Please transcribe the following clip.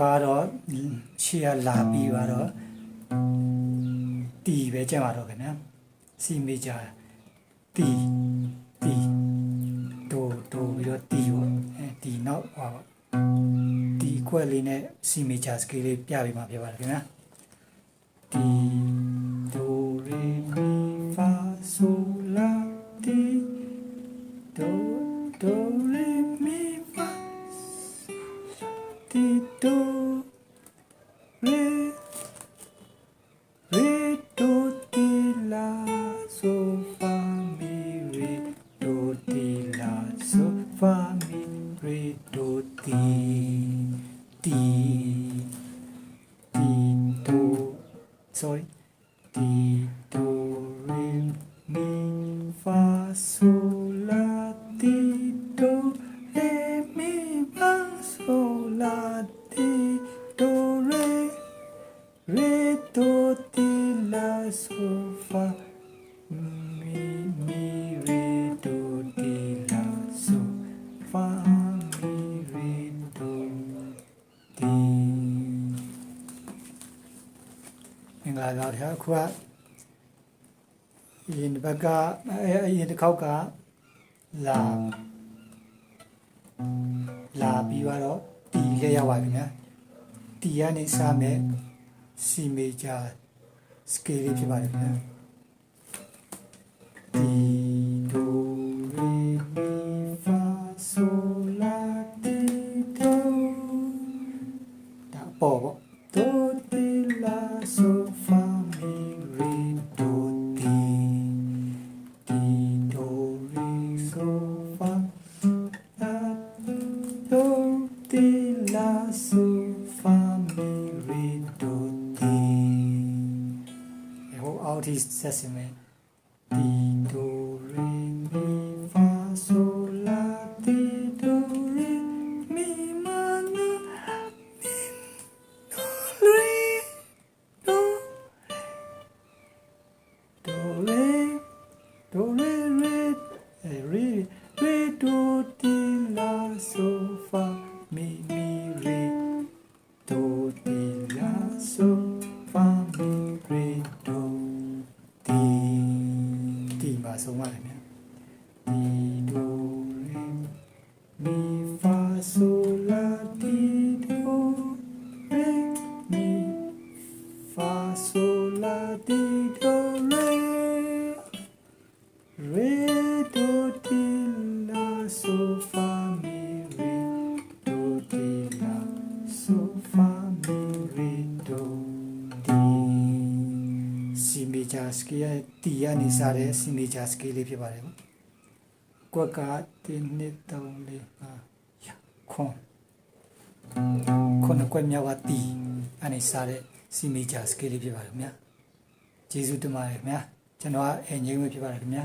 ကတော့ရှေ့ကလာပြီးတော့တီပဲကျက်ပါတော့ခင်ဗျာစီမေဂျာတီတီဒိုဒိုပြီးတော့တီပေါ့အဲဒီနောက်ဟောဒီကွက်လေးနဲ့စီမေဂျာစကေးလေးပြပေးမှာဖြစ်ပါတယ်ခင်ဗျာတီဒိုရေမီဖာဆိုလာတီဒိုဒိုရေမီဖာ ti do re re do ti la so fa mi re do ti la so fa mi re do ti ti ti do sorry, ti do re mi fa so la င်္ဂလာပါခင်ဗျာအခုကယင်ဘက်ကအဲအရင်တစ်ခေါက်ကလာလာပြီးတော့တီလက်ရောက်ပါပြီခင်ဗျာတီကနေစမယ်စီမေဂျာစကေးလေးဖြစ်ပါတယ်ခင်ဗျာ su fa mi re do ti the whole all these sesame. Ti do re mi fa sol la ti do re mi ma na mi do re do do re do re re re re do ti la sol fa re ti di di ma le mi do re mi fa so di do re mi fa do စီမေဂျာစကေးရဲ့တီကနေစားတဲ့စီမေဂျာစကေးလေးဖြစ်ပါတယ်ပေါ့ကွက်ကတင်းနှစ်တောင်းလေးဟာရခွန်ခွန်ကွက်မြောက်ကတီအနေစားတဲ့စီမေဂျာစကေးလေးဖြစ်ပါတယ်ခင်ဗျာကျေးဇူးတင်ပါတယ်ခင်ဗျာကျွန်တော်ကအင်ဂျင်ဝေးဖြစ်ပါတယ်ခင်ဗျာ